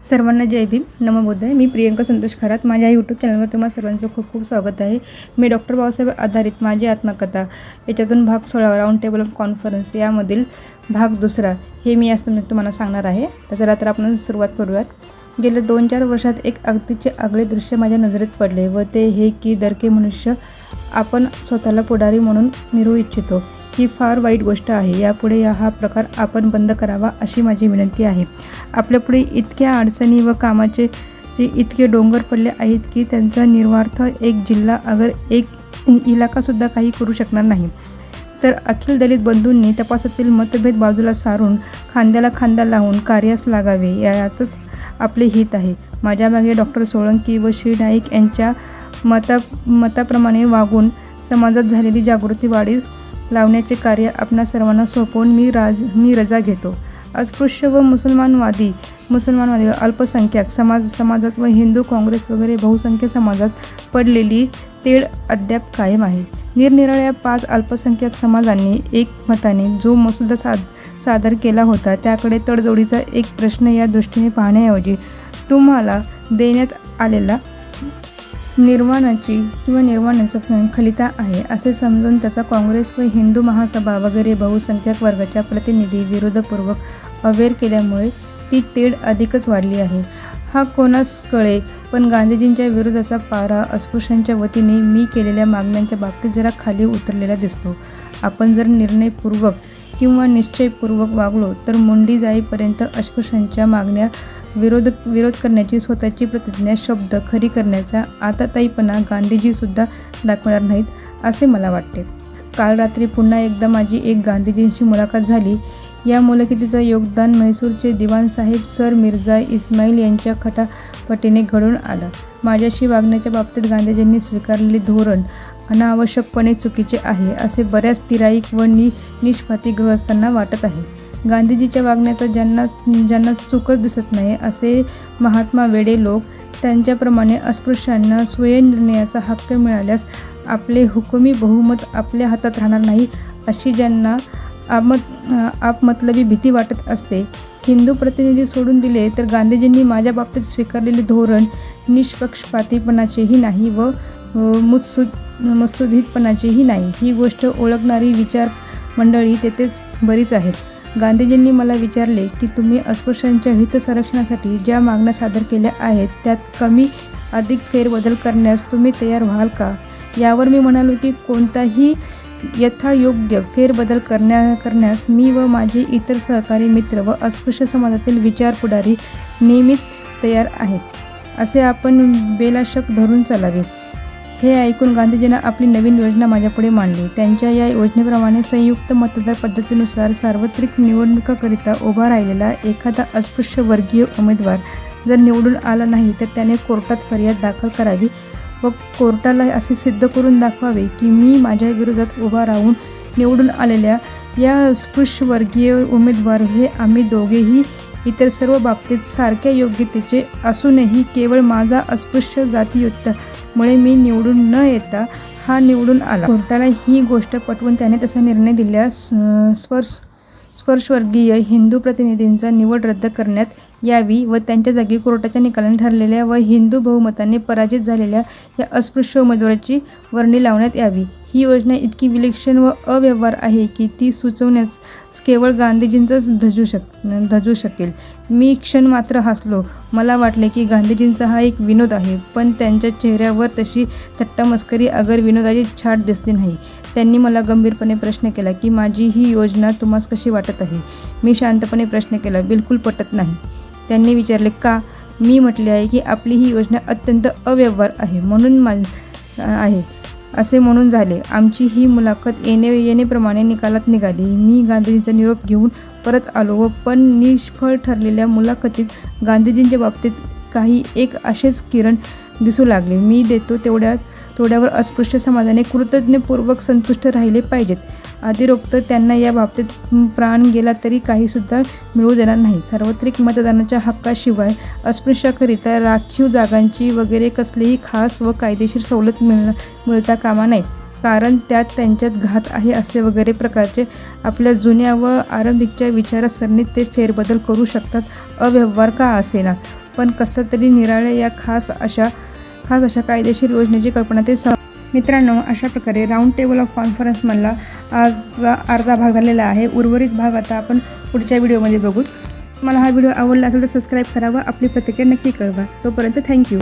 सर्वांना जय भीम. नमो बुद्धाय मी प्रियंका संतोष खरात. माझ्या यूट्यूब चॅनलवर तुम्हाला सर्वांचं खूप खूप स्वागत आहे. मी डॉक्टर बाबासाहेब आधारित माझी आत्मकथा याच्यातून भाग सोळा राऊंड टेबल ऑफ कॉन्फरन्स यामधील भाग दुसरा हे मी आज तुम्ही तुम्हाला सांगणार आहे. तर चला तर आपण सुरुवात करूयात. गेल्या दोन चार वर्षात एक अगदीचे आगळे दृश्य माझ्या नजरेत पडले व ते हे की दरके मनुष्य आपण स्वतःला पुढारी म्हणून मिळवू इच्छितो. ही फार वाईट गोष्ट आहे. यापुढे या हा प्रकार आपण बंद करावा अशी माझी विनंती आहे. आपल्यापुढे इतक्या अडचणी व कामाचे जे इतके डोंगर पडले आहेत की त्यांचा निर्वार्थ एक जिल्हा अगर एक इलाकासुद्धा काही करू शकणार नाही. तर अखिल दलित बंधूंनी तपासातील मतभेद बाजूला सारून खांद्याला खांदा लावून कार्यास लागावे यातच आपले हित आहे. माझ्या मागे डॉक्टर सोळंकी व श्री नाईक यांच्या मता मताप्रमाणे वागून समाजात झालेली जागृती वाढीस लावण्याचे कार्य आपणा सर्वांना सोपवून मी राज मी रजा घेतो. अस्पृश्य व मुसलमानवादी मुसलमानवादी व अल्पसंख्याक समाज समाजात व हिंदू काँग्रेस वगैरे बहुसंख्य समाजात पडलेली तेढ अद्याप कायम आहे. निरनिराळ्या पाच अल्पसंख्याक समाजांनी एकमताने जो मसुदा साद सादर केला होता त्याकडे तडजोडीचा एक प्रश्न या दृष्टीने पाहण्याऐवजी तुम्हाला देण्यात आलेला निर्वाणाची किंवा निर्माणाचं खलिता आहे असे समजून त्याचा काँग्रेस व हिंदू महासभा वगैरे बहुसंख्याक वर्गाच्या प्रतिनिधी विरोधपूर्वक अवेअर केल्यामुळे ती तेढ अधिकच वाढली आहे. हा कोणास कळे पण गांधीजींच्या विरोधाचा पारा अस्पृश्यांच्या वतीने मी केलेल्या मागण्यांच्या बाबतीत जरा खाली उतरलेला दिसतो. आपण जर निर्णयपूर्वक किंवा निश्चयपूर्वक वागलो तर मुंडी जाईपर्यंत अस्पृश्यांच्या मागण्या विरोध विरोध करण्याची स्वतःची प्रतिज्ञा शब्द खरी करण्याचा आताताईपणा गांधीजीसुद्धा दाखवणार नाहीत असे मला वाटते. काल रात्री पुन्हा एकदा माझी एक गांधीजींशी मुलाखत झाली. या मुलाखतीचं योगदान म्हैसूरचे दिवाणसाहेब सर मिर्झा इस्माईल यांच्या खटापटीने घडून आलं. माझ्याशी वागण्याच्या बाबतीत गांधीजींनी स्वीकारलेले धोरण अनावश्यकपणे चुकीचे आहे असे बऱ्याच तिराईक व नि निष्पाती गृहस्थांना वाटत आहे. गांधीजीच्या वागण्याचा ज्यांना ज्यांना चूकच दिसत नाही असे महात्मा वेडे लोक त्यांच्याप्रमाणे अस्पृश्यांना स्वयंनिर्णयाचा हक्क मिळाल्यास आपले हुकुमी बहुमत आपल्या हातात राहणार नाही अशी ज्यांना आपमत आपमतलबी भीती वाटत असते. हिंदू प्रतिनिधी सोडून दिले तर गांधीजींनी माझ्या बाबतीत स्वीकारलेले धोरण निष्पक्षपातीपणाचेही नाही व मुत्सुद मुत्सुदीतपणाचेही नाही. ही गोष्ट ओळखणारी विचार मंडळी तेथेच बरीच आहेत. गांधीजींनी मला विचारले की तुम्ही अस्पृश्यांच्या हितसंरक्षणासाठी ज्या मागण्या सादर केल्या आहेत त्यात कमी अधिक फेरबदल करण्यास तुम्ही तयार व्हाल का? यावर मी म्हणालो की कोणताही यथायोग्य फेरबदल करण्या करण्यास मी व माझे इतर सहकारी मित्र व अस्पृश्य समाजातील विचार पुढारी नेहमीच तयार आहेत. असे आपण बेलाशक धरून चालावे. हे ऐकून गांधीजींना आपली नवीन योजना माझ्यापुढे मांडली. त्यांच्या या योजनेप्रमाणे संयुक्त मतदार पद्धतीनुसार सार्वत्रिक निवडणुकाकरिता उभा राहिलेला एखादा अस्पृश्य वर्गीय उमेदवार जर निवडून आला नाही तर त्याने कोर्टात फरियाद दाखल करावी व कोर्टाला असे सिद्ध करून दाखवावे की मी माझ्या विरोधात उभा राहून निवडून आलेल्या या अस्पृश्य वर्गीय उमेदवार हे आम्ही दोघेही इतर सर्व बाबतीत सारख्या योग्यतेचे असूनही केवळ माझा अस्पृश्य जातीयुक्त मुळे मी निवडून न येता हा निवडून आला. कोर्टाला ही गोष्ट पटवून त्याने तसा निर्णय दिल्यास स्पर्श स्पर्शवर्गीय हिंदू प्रतिनिधींचा निवड रद्द करण्यात यावी व त्यांच्या जागी कोर्टाच्या निकालाने ठरलेल्या व हिंदू बहुमताने पराजित झालेल्या या अस्पृश्य उमेदवाराची वर्णी लावण्यात यावी. ही योजना इतकी विलक्षण व अव्यवहार आहे की ती सुचवण्यास केवळ गांधीजींचंच धजू शक धजू शकेल. मी क्षण मात्र हसलो. मला वाटले की गांधीजींचा हा एक विनोद आहे पण त्यांच्या चेहऱ्यावर तशी थट्टामस्करी अगर विनोदाची छाट दिसली नाही. त्यांनी मला गंभीरपणे प्रश्न केला की माझी ही योजना तुम्हाला कशी वाटत आहे? मी शांतपणे प्रश्न केला बिलकुल पटत नाही. त्यांनी विचारले का? मी म्हटले आहे की आपली ही योजना अत्यंत अव्यवहार आहे म्हणून मा आहे. असे म्हणून झाले. आमची ही मुलाखत येणे येणेप्रमाणे निकालात निघाली. मी गांधीजींचा निरोप घेऊन परत आलो व पण निष्फळ ठरलेल्या मुलाखतीत गांधीजींच्या बाबतीत काही एक असेच किरण दिसू लागले. मी देतो तेवढ्या थोड्यावर अस्पृश्य समाजाने कृतज्ञपूर्वक संतुष्ट राहिले पाहिजेत. अतिरोक्त त्यांना या बाबतीत प्राण गेला तरी काहीसुद्धा मिळू देणार नाही. सार्वत्रिक मतदानाच्या हक्काशिवाय अस्पृश्याकरिता राखीव जागांची वगैरे कसलीही खास व कायदेशीर सवलत मिळ मिळता कामा नये. कारण त्यात त्यांच्यात घात आहे असे वगैरे प्रकारचे आपल्या जुन्या व आरंभिकच्या विचारसरणीत ते फेरबदल करू शकतात. अव्यवहार का असेना. पण कसला तरी निराळ्या या खास अशा खास अशा कायदेशीर योजनेची कल्पना ते स मित्रांनो अशा प्रकारे राऊंड टेबल ऑफ कॉन्फरन्स कॉन्फरन्समधला आजचा अर्धा भाग झालेला आहे. उर्वरित भाग आता आपण पुढच्या व्हिडिओमध्ये बघू. मला हा व्हिडिओ आवडला असेल तर सबस्क्राईब करावा आपली प्रतिक्रिया नक्की कळवा. तोपर्यंत थँक्यू